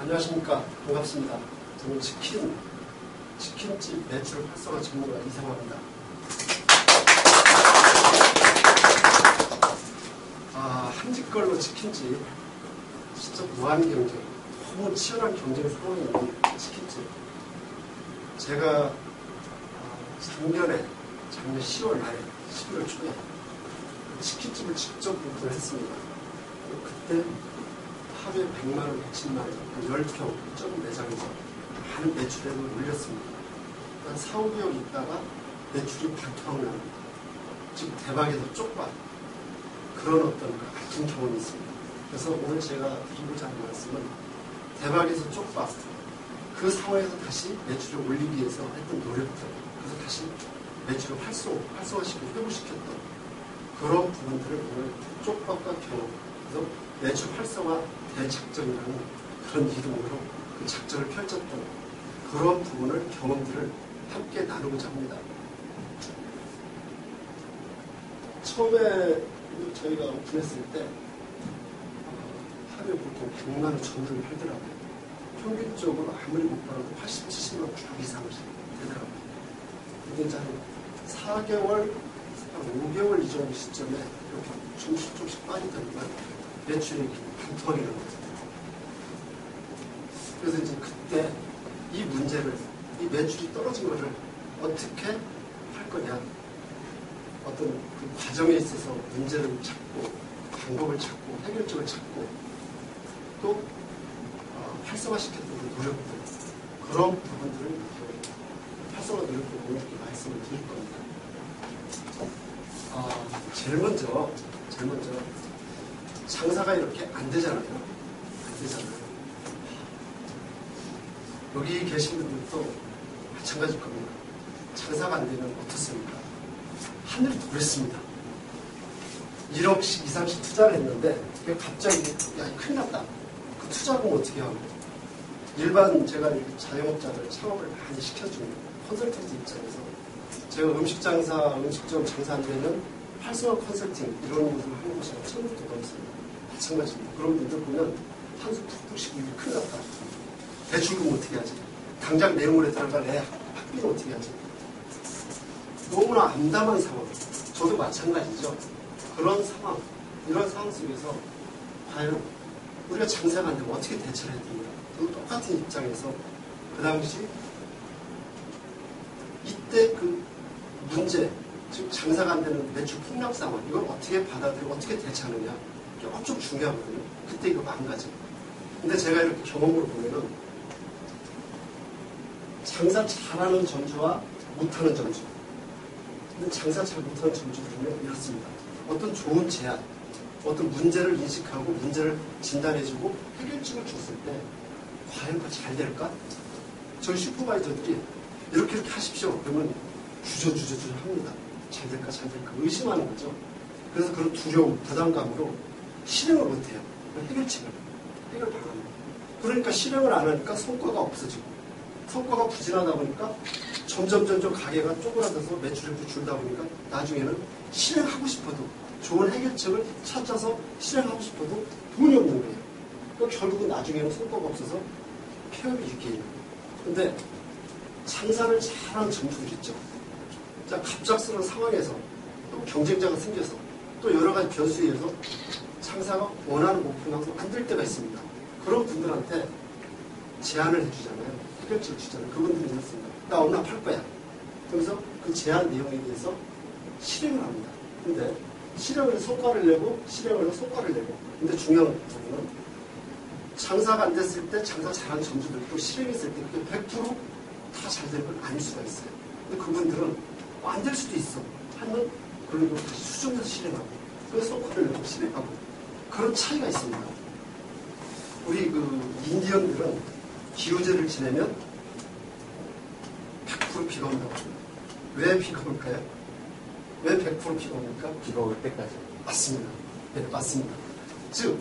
안녕하십니까. 반갑습니다. 저는 치킨, 치킨집 매출 활성화 전문가 이상화입니다. 아, 한짓걸로 치킨집, 진짜 무한 경쟁, 너무 치열한 경쟁 상황이 있는 치킨집. 제가 어, 작년에, 작년 10월 말에, 11월 초에 치킨집을 직접 오픈을 했습니다. 그때 하루에 100만 원, 110만 원, 한 10평, 점 매장에서 많은 매출액을 올렸습니다. 한 4, 5개월 있다가 매출이 반토막 나는 지금 대박에서 쪽박 그런 어떤 그 같은 경험이 있습니다. 그래서 오늘 제가 드리고자 하는 말씀은 대박에서 쪽박 그 상황에서 다시 매출을 올리기 위해서 했던 노력들 그래서 다시 매출을 활성, 활성화시키고 회복시켰던 그런 부분들을 오늘 쪽박과 경험 그래서 매출 활성화 대작전이라는 그런 이름으로 그 작전을 펼쳤던 그런 부분을 경험들을 함께 나누고자 합니다. 처음에 저희가 오픈했을 때 어, 하루에 보통 100만 원 전후를 팔더라고요. 평균적으로 아무리 못 벌어도 80, 70만 원 이상을 되더라고요. 근데 이제 한 4개월, 한 5개월 이 정도 시점에 이렇게 조금씩 조금씩 빠지더니만 매출액이 반토막이 나는 거죠. 그래서 이제 그때 이 문제를, 이 매출이 떨어진 거를 어떻게 할 거냐. 어떤 그 과정에 있어서 문제를 찾고, 방법을 찾고, 해결책을 찾고, 또 어, 활성화시켰던 그 노력들, 그런 부분들을 활성화 노력도 이렇게 말씀을 드릴 겁니다. 아, 제일 먼저, 제일 먼저, 장사가 이렇게 안 되잖아요. 안 되잖아요. 여기 계신 분들도 마찬가지일 겁니다. 장사가 안 되면 어떻습니까? 하늘이 도랬습니다. 1억씩, 2, 3씩 투자를 했는데, 갑자기, 야, 큰일 났다. 그 투자금 어떻게 하고. 일반 제가 자영업자들 창업을 많이 시켜주는 컨설턴트 입장에서, 제가 음식 장사, 음식점 장사 안 되면 활성화 컨설팅 이런 것을 하는 곳이 천국도 넘습니다. 마찬가지입니다. 그런 분들 보면 한수 푹푹 쉬고 이게 큰일 났다. 대출금 어떻게 하지? 당장 내용물에 들어갈 애 학비는 어떻게 하지? 너무나 암담한 상황. 저도 마찬가지죠. 그런 상황, 이런 상황 속에서 과연 우리가 장사가 안 되면 어떻게 대처를 해야 됩니까? 저도 똑같은 입장에서 그 당시 이때 그 문제, 지금 장사가 안 되는 매출 폭락 상황, 이걸 어떻게 받아들이고 어떻게 대처하느냐. 이게 엄청 중요하거든요. 그때 이거 망가져. 근데 제가 이렇게 경험으로 보면은 장사 잘하는 점주와 못하는 점주. 근데 장사 잘 못하는 점주들은 이렇습니다. 어떤 좋은 제안, 어떤 문제를 인식하고 문제를 진단해주고 해결책을 줬을 때 과연 그거 잘 될까? 저희 슈퍼바이저들이 이렇게 이렇게 하십시오. 그러면 주저주저주저 합니다. 잘 될까 잘 될까 의심하는 거죠. 그래서 그런 두려움, 부담감으로 실행을 못해요. 해결책을, 해결 방안을. 그러니까 실행을 안 하니까 성과가 없어지고 성과가 부진하다 보니까 점점 점점 가게가 쪼그라들어서 매출액도 줄다 보니까 나중에는 실행하고 싶어도 좋은 해결책을 찾아서 실행하고 싶어도 돈이 없는 거예요. 그러니까 결국은 나중에는 성과가 없어서 폐업이 있는 거예요. 근데 장사를 잘하는 점주들 있죠. 자, 갑작스러운 상황에서 또 경쟁자가 생겨서 또 여러 가지 변수에 의해서 장사가 원하는 목표만큼 안될 때가 있습니다. 그런 분들한테 제안을 해주잖아요. 해결책을 주잖아요. 그분들이 이렇습니다. 나 오늘 팔 거야. 그래서 그 제안 내용에 대해서 실행을 합니다. 근데 실행을 해서 성과를 내고 실행을 해서 성과를 내고 근데 중요한 부분은 장사가 안 됐을 때 장사 잘하는 점주들도 실행했을 때 그게 100%다 잘 되는 건 아닐 수가 있어요. 근데 그분들은 뭐안될 수도 있어. 하면 그래도 다시 수정해서 실행하고 그래서 성과를 내고 실행하고 그런 차이가 있습니다. 우리 그 인디언들은 기후제를 지내면 100% 비가 온다고 합니다. 왜 비가 올까요? 왜 100% 비가 옵니까? 비가 올 때까지. 맞습니다. 네, 맞습니다. 즉,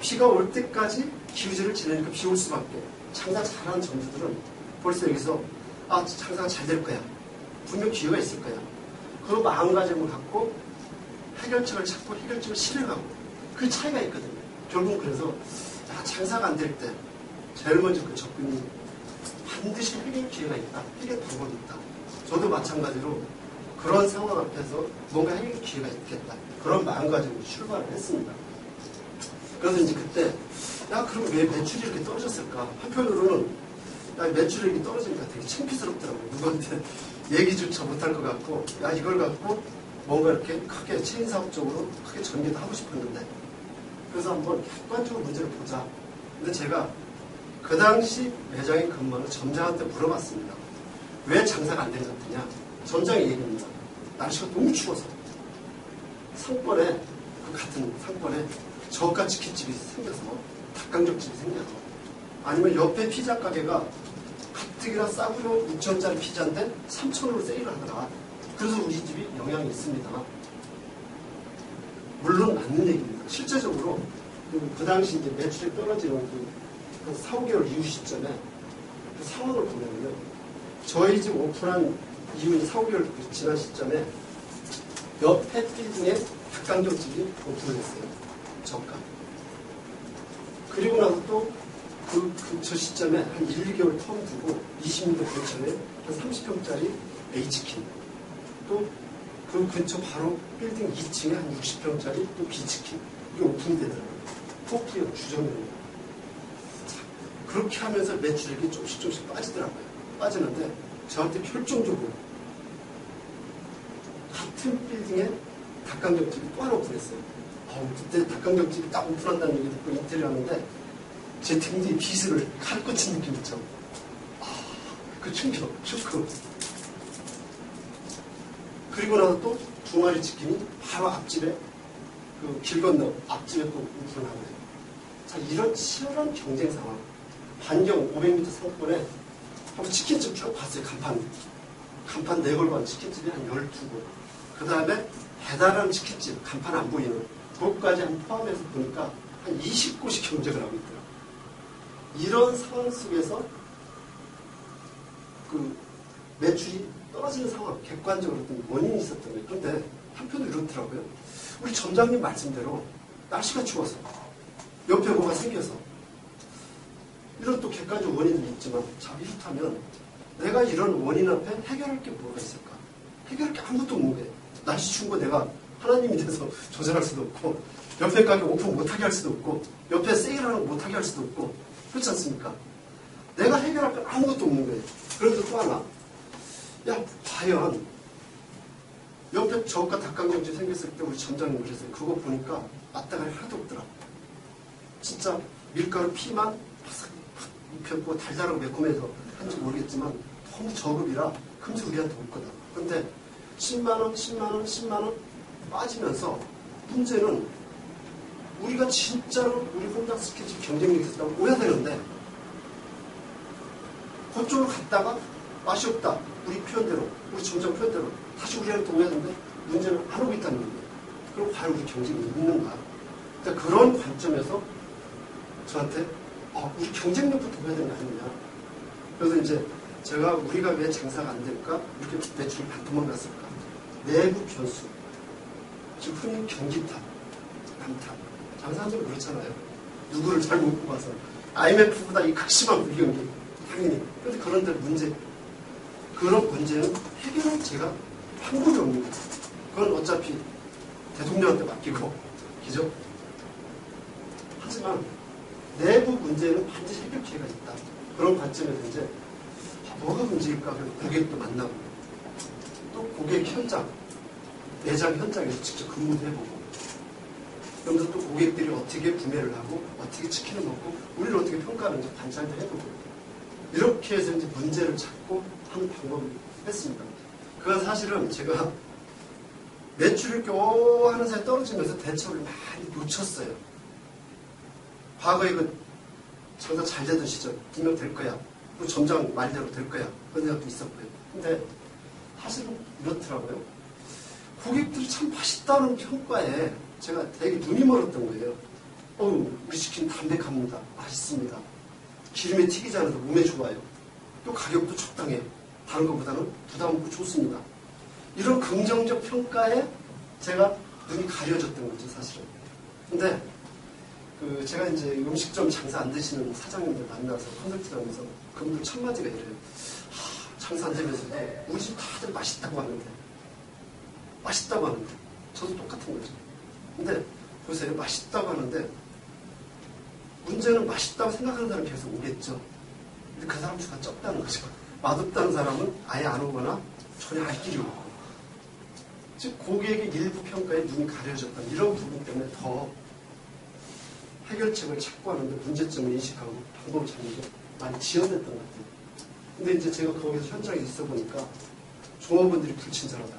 비가 올 때까지 기후제를 지내니까 비 올 수밖에. 장사 잘하는 점주들은 벌써 여기서 아, 장사가 잘 될 거야. 분명 기회가 있을 거야. 그 마음가짐을 갖고 해결책을 찾고 해결책을 실행하고 그 차이가 있거든요. 결국 그래서 야, 다 장사가 안 될 때 제일 먼저 그 접근이 반드시 해결 기회가 있다. 해결 방법이 있다. 저도 마찬가지로 그런 상황 앞에서 뭔가 해결 기회가 있겠다. 그런 마음가짐으로 출발을 했습니다. 그래서 이제 그때 야 그럼 왜 매출이 이렇게 떨어졌을까? 한편으로는 야 매출이 이렇게 떨어지니까 되게 창피스럽더라고요. 누구한테 얘기조차 못할 것 같고 야 이걸 갖고 뭔가 이렇게 크게 체인 사업적으로 크게 전개도 하고 싶었는데 그래서 한번 객관적으로 문제를 보자. 근데 제가 그 당시 매장에 근무하는 점장한테 물어봤습니다. 왜 장사가 안것 같으냐? 점장이 얘기합니다. 날씨가 너무 추워서 상권에 그 같은 상권에 저가 치킨집이 생겨서 닭강정집이 생겨서 아니면 옆에 피자 가게가 가뜩이나 싸구려 6천원짜리 피자인데 3천원으로 세일을 하더라. 그래서 우리 집이 영향이 있습니다. 물론 맞는 얘기입니다. 실제적으로 그, 그 당시 이제 매출이 떨어지는 그, 그 4, 5개월 이후 시점에 그 상황을 보면요. 저희 집 오픈한 이후 4, 5개월 지난 시점에 옆에 빌딩에 닭강정 집이 오픈을 했어요. 저가. 그리고 나서 또 그, 그, 저 시점에 한 1, 2개월 텀 두고 20m 근처에 한 30평짜리 H킨. 또 그 근처 바로 빌딩 2층에 한 60평짜리 또 B치킨. 이게 오픈이 되더라고요. 토끼요, 주점이요. 그렇게 하면서 매출액이 조금씩 조금씩 빠지더라고요. 빠지는데 저한테 결정적으로 같은 빌딩에 닭강정집이 또 하나 오픈했어요. 어, 그때 닭강정집이 딱 오픈한다는 얘기 듣고 인테리어 하는데 제 등뒤에 비스를 칼 꽂힌 느낌 있죠. 아, 그 충격, 쇼크. 그리고 나서 또두 마리 치킨이 바로 앞집에 그 길 건너 앞집에 또 오픈을 하고요. 자, 이런 치열한 경쟁 상황. 반경 500m 상권에 한번 치킨집 쭉 봤어요, 간판. 간판 네한 치킨집이 한 12곳. 그 다음에 배달한 치킨집, 간판 안 보이는 그것까지 한 포함해서 보니까 한 20곳이 경쟁을 하고 있더라고요. 이런 상황 속에서 그 매출이 떨어지는 상황, 객관적으로 어떤 원인이 있었던 거예요. 그런데 한편으로 이렇더라고요. 우리 점장님 말씀대로 날씨가 추워서 옆에 뭐가 생겨서 이런 또 객관적 원인들이 있지만 자 이렇다면 내가 이런 원인 앞에 해결할 게 뭐가 있을까? 해결할 게 아무것도 없는 거예요. 날씨 추운 거 내가 하나님이 돼서 조절할 수도 없고 옆에 가게 오픈 못하게 할 수도 없고 옆에 세일하는 거 못하게 할 수도 없고 그렇지 않습니까? 내가 해결할 건 아무것도 없는 거예요. 그런데 또 하나 야 과연 옆에 저가 닭강정집 생겼을 때 우리 점장님 그랬어요. 그거 보니까 맞다가 하나도 없더라. 진짜 밀가루 피만 바삭 입혔고 달달하고 매콤해서 한지 모르겠지만 너무 저급이라 금세 우리한테 올 거다. 근데 10만원, 10만원, 10만원 빠지면서 문제는 우리가 진짜로 우리 혼자 스케치 경쟁력이 있었다고 오해되는데 그쪽으로 갔다가 맛이 없다. 우리 표현대로, 우리 점장 표현대로 다시 우리한테 오해하는데 문제는 안 오고 있다는 거예요. 그럼 과연 우리 경쟁이 있는가? 그러니까 그런 관점에서 저한테 아, 우리 경쟁력부터 보여야 되는 거 아니냐. 그래서 이제 제가 우리가 왜 장사가 안 될까? 이렇게 매출이 반토막 났을까? 내부 변수. 지금 흔히 경기탑, 남탑. 장사하는 적 그렇잖아요. 누구를 잘 못 뽑아서. IMF보다 이 극심한 불경기. 당연히. 그런데 그런데 문제. 그런 문제는 해결할 제가 방법이 없는 거예요. 그건 어차피 대통령한테 맡기고, 그죠? 하지만 내부 문제는 반드시 해결 기회가 있다. 그런 관점에서 이제 아, 뭐가 문제일까? 고객도 만나고 또 고객 현장, 매장 현장에서 직접 근무도 해보고 그러면서 또 고객들이 어떻게 구매를 하고 어떻게 치킨을 먹고 우리를 어떻게 평가하는지 관찰도 해보고 이렇게 해서 이제 문제를 찾고 하는 방법을 했습니다. 그건 사실은 제가 매출을 겨우 하는 사이에 떨어지면서 대처를 많이 놓쳤어요. 과거에 그 장사 잘 되던 시절 분명 될 거야. 그 점장 말대로 될 거야. 그런 생각도 있었고요. 근데 사실은 이렇더라고요. 고객들이 참 맛있다는 평가에 제가 되게 눈이 멀었던 거예요. 어우, 우리 치킨 담백합니다. 맛있습니다. 기름에 튀기지 않아서 몸에 좋아요. 또 가격도 적당해요. 다른 것보다는 부담 없고 좋습니다. 이런 긍정적 평가에 제가 눈이 가려졌던 거죠, 사실은. 근데 그 제가 이제 음식점 장사 안 되시는 사장님들 만나서 콘서트를 하면서 그분들 첫 마디가 이래요. 하, 장사 안 되면서도 우리 집 다들 맛있다고 하는데 맛있다고 하는데 저도 똑같은 거죠. 근데 보세요 맛있다고 하는데 문제는 맛있다고 생각하는 사람이 계속 오겠죠. 근데 그 사람 수가 적다는 거죠. 맛없다는 사람은 아예 안 오거나 전혀 알 길이 없고 즉 고객의 일부 평가에 눈이 가려졌다 이런 부분 때문에 더 해결책을 찾고 하는데 문제점을 인식하고 방법을 찾는 게 많이 지연됐던 것 같아요. 근데 이제 제가 거기서 현장에 있어 보니까 종업원들이 불친절하다.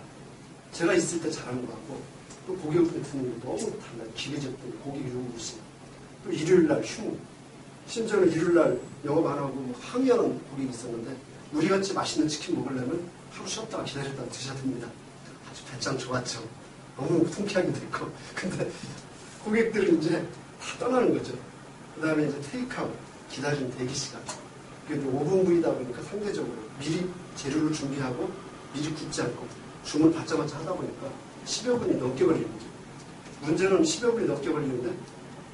제가 있을 때 잘하는 것 같고 또 고객들 듣는 게 너무 달라요. 기계적들 고객 요구시 또 일요일날 휴무 심지어는 일요일날 영업 안 하고 뭐 항의하는 고객이 있었는데 우리같이 맛있는 치킨 먹으려면 하루 쉬었다가 기다렸다가 드셔야 됩니다. 아주 배짱 좋았죠. 너무 통쾌하기도 했고 근데 고객들은 이제 다 떠나는 거죠. 그 다음에 이제 테이크아웃 기다리는 대기 시간 그래도 5분부이다 보니까 상대적으로 미리 재료를 준비하고 미리 굽지 않고 주문 받자마자 하다 보니까 10여 분이 넘게 걸리는 거죠. 문제는 10여 분이 넘게 걸리는데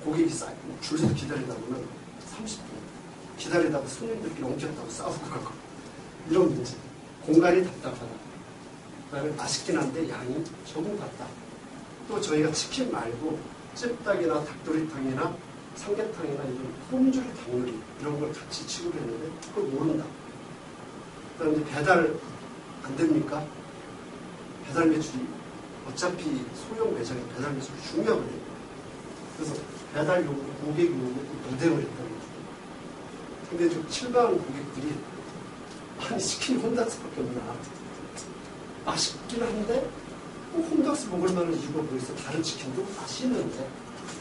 고객이 쌓줄 서서 기다리다 보면 30분. 기다리다가 손님들끼리 엉켰다고 싸우고 가고 이런 문제. 공간이 답답하다. 그다음에 맛있긴 한데 양이 조금 같다. 또 저희가 치킨 말고 찜닭이나 닭도리탕이나 삼계탕이나 이런 홈줄 닭요리 이런 걸 같이 취급을 했는데 그걸 모른다. 그다음에 배달 안 됩니까? 배달 매출이 어차피 소형 매장의 배달 매출이 중요하거든요. 그래서 배달 고객 요구 무대를 했다는 거죠. 근데 좀 실망한 고객들이 아니 치킨이 혼닭스밖에 없나. 맛있긴 한데 뭐 혼닭스 먹을 만한 이유가 뭐 있어. 다른 치킨도 맛있는데.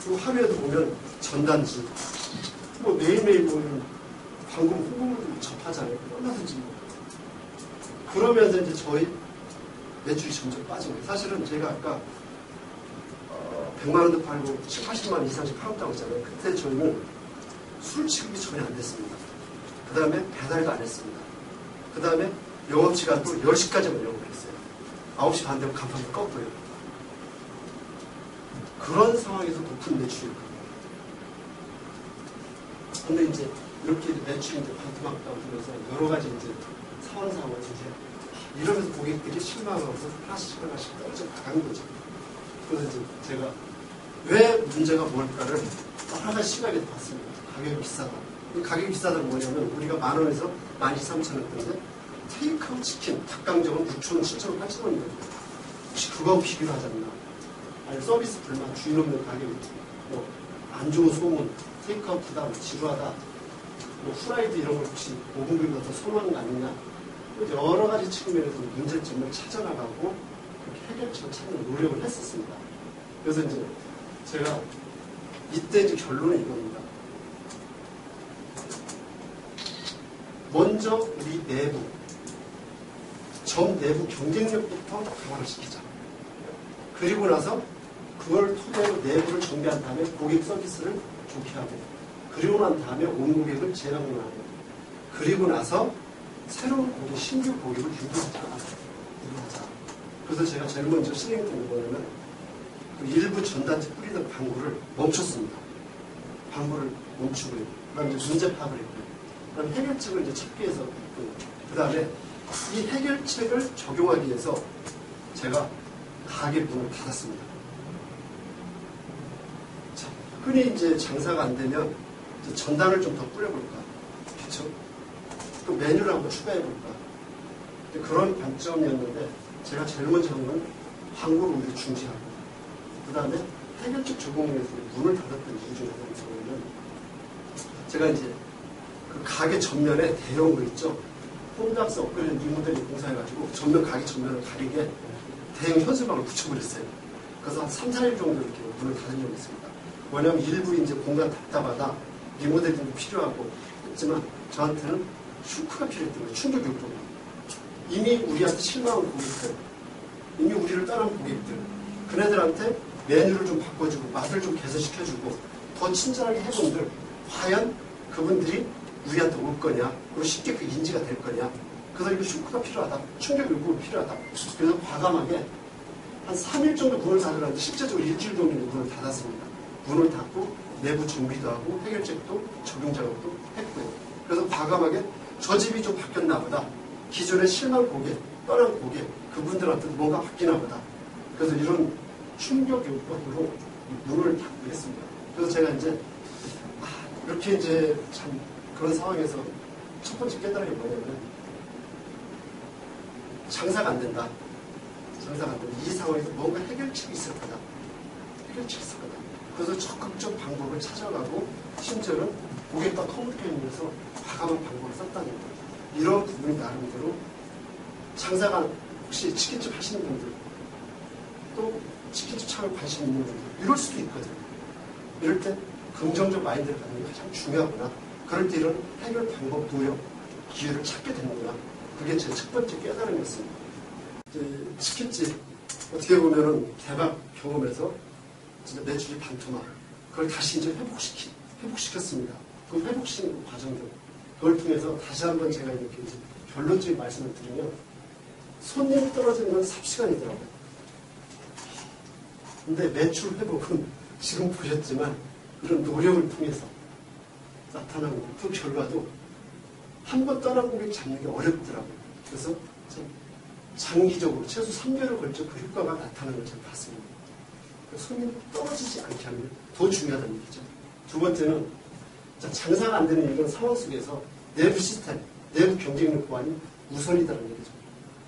그리고 하루에도 보면 전단지 뭐 매일매일 보면 광고 홍보물도 접하잖아요. 얼마든지 뭐. 그러면서 이제 저희 매출이 점점 거예요. 사실은 제가 아까 어, 100만 원도 팔고 7, 80만 이상씩 팔았다고 했잖아요. 그때 저희는 술 취급이 전혀 안 됐습니다. 그 다음에 배달도 안 했습니다. 그 다음에 영업시간도 10시까지만 영업을 했어요. 9시 반 되면 간판도 껐고요. 그런 상황에서 높은 매출이 근데 이제 이렇게 매출이 이제 반토막다고 들어서 여러 가지 이제 상황 상황을 이제 이러면서 고객들이 실망하고 하나씩 하나씩 떨어져 나가는 거죠. 그래서 제가 왜 문제가 뭘까를 가지 시각에서 봤습니다. 가격이 비싸다. 이 가격이 비싸다는 뭐냐면 우리가 만 원에서 만 이, 삼 천 원인데 테이크아웃 치킨 닭강정은 6천 원, 7천 원, 8천 원이거든요. 혹시 그거하고 비교를 않나? 아니 서비스 불만, 주인 없는 가격, 뭐안 좋은 소문, 테이크아웃 부담, 지루하다, 뭐 후라이드 이런 걸 혹시 5분비보다 더 선호하는 거 아니냐? 여러 가지 측면에서 문제점을 찾아나가고 그렇게 해결책을 찾는 노력을 했었습니다. 그래서 이제 제가 이때 이제 결론은 이겁니다. 먼저 우리 내부, 점 내부 경쟁력부터 강화를 시키자. 그리고 나서 그걸 토대로 내부를 정비한 다음에 고객 서비스를 좋게 하고, 그리고 난 다음에 온 고객을 재방문하고, 그리고 나서 새로운 고객, 신규 고객을 유도하자. 유도하자. 그래서 제가 제일 먼저 실행했던 거는 그 일부 전단지 뿌리던 광고를 멈췄습니다. 광고를 멈추고요. 그 다음에 이제 문제 파악을 했고요. 그 다음에 해결책을 이제 찾기 위해서 그 다음에 이 해결책을 적용하기 위해서 제가 가게 문을 닫았습니다. 자, 흔히 이제 장사가 안 되면 이제 전단을 좀 더 뿌려볼까. 그렇죠? 또 메뉴를 한번 추가해볼까. 그런 관점이었는데 제가 제일 먼저 한건 광고를 우리 중지하고 그 다음에 해결책 위해서 문을 닫았던 이유 중에 하나는 제가 이제 그 가게 전면에 대형으로 있죠. 홈닥스 업그레이드 리모델링 공사해가지고 전면 가게 전면을 가리게 대형 현수막을 붙여버렸어요. 그래서 한 3, 4일 정도 이렇게 문을 닫은 적이 있습니다. 뭐냐면 일부 이제 공간 답답하다, 리모델링도 필요하고 했지만 저한테는 슈크가 필요했던 거예요. 충격 요금. 이미 우리한테 실망한 고객들, 이미 우리를 떠난 고객들, 그네들한테 메뉴를 좀 바꿔주고 맛을 좀 개선시켜주고 더 친절하게 해본들 과연 그분들이 우리한테 올 거냐? 그리고 쉽게 그 인지가 될 거냐? 그래서 이거 슈크가 필요하다. 충격 요구가 필요하다. 그래서 과감하게 한 3일 정도 문을 닫으라는데 실제적으로 일주일 정도 문을 닫았습니다. 문을 닫고 내부 준비도 하고 해결책도 적용 작업도 했고요. 그래서 과감하게 저 집이 좀 바뀌었나 보다. 기존의 실망 고객, 떠난 고객, 그분들한테 뭔가 바뀌나 보다. 그래서 이런 충격 요건으로 문을 닫고 했습니다. 그래서 제가 이제 아, 이렇게 이제 참 그런 상황에서 첫 번째 깨달은 게 뭐냐면 장사가 안 된다. 장사가 안 된다. 이 상황에서 뭔가 해결책이 있을 거다. 해결책이 있을 거다. 그래서 적극적 방법을 찾아가고 심지어는 고객과 커뮤니케이션에서 과감한 방법을 썼다는 거예요. 이런 부분이 나름대로 장사가 혹시 치킨집 하시는 분들 또 치킨집 차에 관심 있는 분들 이럴 수도 있거든요. 이럴 때 긍정적 마인드를 갖는 게 가장 중요하구나. 그럴 때 이런 해결 방법, 노력, 기회를 찾게 되는구나. 그게 제 첫 번째 깨달음이었습니다. 치킨집 어떻게 보면은 대박 경험에서 진짜 매출이 반토막 그걸 다시 이제 회복시키 회복시켰습니다. 그 회복시키는 과정들 그걸 통해서 다시 한번 제가 이렇게 결론적인 말씀을 드리면 손님이 떨어지는 건 삽시간이더라고요. 근데 매출 회복은 지금 보셨지만 이런 노력을 통해서 나타나고 그 결과도 한 번 떠난 고객 잡는 게 어렵더라고요. 그래서 장기적으로 최소 3개월을 걸쳐 그 효과가 나타나는 걸 제가 봤습니다. 손님이 떨어지지 않게 하면 더 중요하다는 얘기죠. 두 번째는 장사가 안 되는 이런 상황 속에서 내부 시스템, 내부 경쟁력 보완이 우선이다는 얘기죠.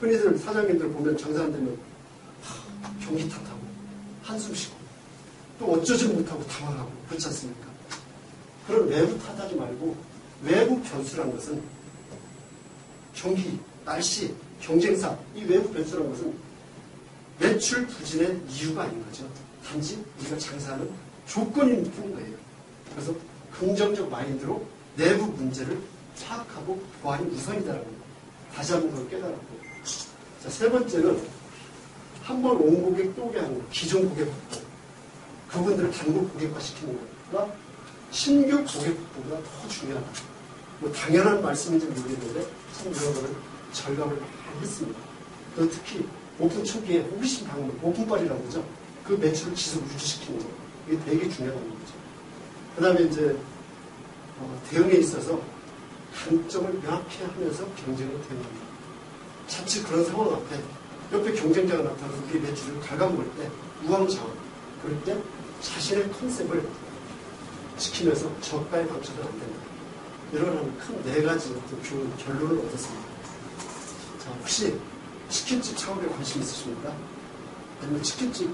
흔히들 사장님들 보면 장사 안 되면 하, 경기 탓하고 한숨 쉬고 또 어쩌지 못하고 당황하고 그렇지 않습니까? 그런 외부 탓하지 말고 외부 변수라는 것은 경기, 날씨, 경쟁사 이 외부 변수라는 것은 매출 부진의 이유가 아닌 거죠. 단지 우리가 장사하는 조건인 뿐인 거예요. 그래서 긍정적 마인드로 내부 문제를 파악하고 보완이 우선이다라는 거. 다시 한번 깨달았고. 자, 세 번째는 한 번 온 고객 또 오게 하는 거. 기존 고객 확보. 그분들을 단골 고객화 시키는 것과 신규 고객 확보가 더 중요하다. 뭐 당연한 말씀인지 모르겠는데 참 거를 절감을 했습니다. 또 특히 오픈 초기에 호기심 방문, 오픈빨이라고 그러죠. 그 매출을 지속 유지시키는 거. 이게 되게 중요한 거죠. 그 다음에 이제 어, 대응에 있어서 단점을 명확히 하면서 경쟁을 대응합니다. 자칫 그런 상황 앞에 옆에 경쟁자가 나타나서 우리 매출을 갉아먹을 때 우왕좌왕 그럴 때 자신의 컨셉을 지키면서 저가에 맞춰서는 안 된다. 이런 큰 네 가지 교훈, 결론을 얻었습니다. 자, 혹시 치킨집 창업에 관심 있으십니까? 아니면 치킨집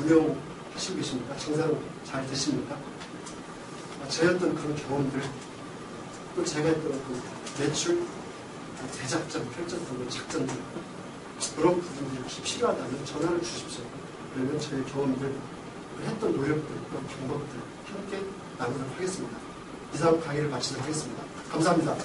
운영하시고 계십니까? 장사는 잘 되십니까? 아, 저였던 그런 경험들, 또 제가 했던 그 매출 대작전, 펼쳤던 그 작전들, 그런 부분들이 혹시 필요하다면 전화를 주십시오. 그러면 저의 경험들, 했던 노력들, 그런 방법들 함께 나누도록 하겠습니다. 이상 강의를 마치도록 하겠습니다. 감사합니다.